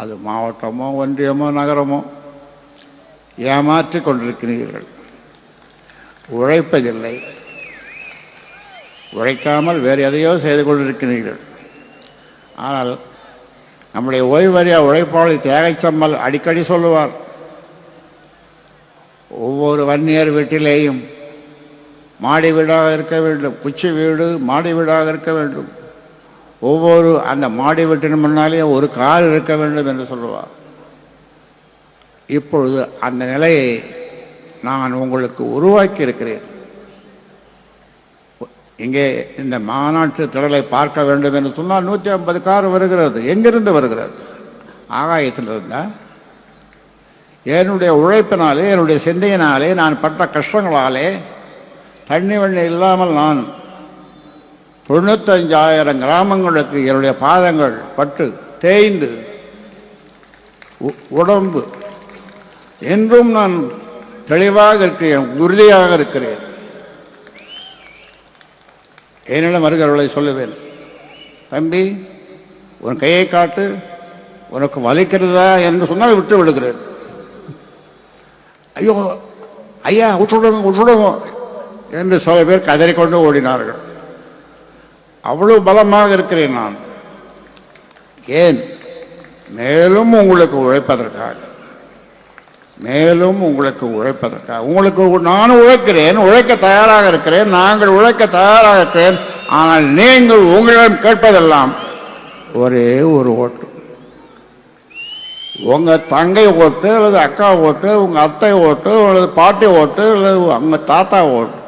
அது மாவட்டமோ ஒன்றியமோ நகரமோ ஏமாற்றிக் கொண்டிருக்கிறீர்கள். உழைப்பதில்லை. உழைக்காமல் வேறு எதையோ செய்து கொண்டிருக்கிறீர்கள். ஆனால் நம்முடைய ஓய்வறியா உழைப்பாளி தேகைச்சம்மல் அடிக்கடி சொல்லுவார் ஒவ்வொரு வன்னியர் வீட்டிலேயும் மாடி வீடாக இருக்க வேண்டும் குச்சி வீடு மாடி வீடாக இருக்க வேண்டும். ஒவ்வொரு அந்த மாடி வீட்டின் முன்னாலே ஒரு கார் இருக்க வேண்டும் என்று சொல்லுவார். இப்பொழுது அந்த நிலையை நான் உங்களுக்கு உருவாக்கி இருக்கிறேன் இங்கே இந்த மாநாட்டு திடலை பார்க்க வேண்டும் என்று சொன்னால் நூற்றி ஐம்பது கார் வருகிறது. எங்கிருந்து வருகிறது? ஆகாயத்தில் இருந்தா என்னுடைய உழைப்பினாலே என்னுடைய சிந்தையினாலே நான் பட்ட கஷ்டங்களாலே தண்ணி வண்ணி இல்லாமல் நான் தொண்ணூத்தஞ்சாயிரம் கிராமங்களுக்கு என்னுடைய பாதங்கள் பட்டு தேய்ந்து உ- உடம்பு. என்றும் நான் தெளிவாக இருக்கிறேன் உறுதியாக இருக்கிறேன். என்னிடம் வருகிறவர்களை சொல்லுவேன் தம்பி உன் கையை காட்டு உனக்கு வலிக்கிறதா என்று சொன்னால் விட்டு விடுகிறேன். ஐயோ ஐயா விட்டுடுங்க விட்டுடுங்க என்று சில பேர் கதறிக்கொண்டு ஓடினார்கள். அவ்வளவு பலமாக இருக்கிறேன் நான். ஏன்? மேலும் உங்களுக்கு உழைப்பதற்காக. மேலும் உங்களுக்கு உழைப்பதற்காக. உங்களுக்கு நான் உழைக்கிறேன் உழைக்க தயாராக இருக்கிறேன் நாங்கள் உழைக்க தயாராக இருக்கிறேன். ஆனால் நீங்கள் உங்களிடம் கேட்பதெல்லாம் ஒரே ஒரு ஓட்டு. உங்கள் தங்கை ஓட்டு அல்லது அக்கா ஓட்டு உங்கள் அத்தை ஓட்டு அல்லது பாட்டி ஓட்டு அல்லது உங்கள் தாத்தா ஓட்டு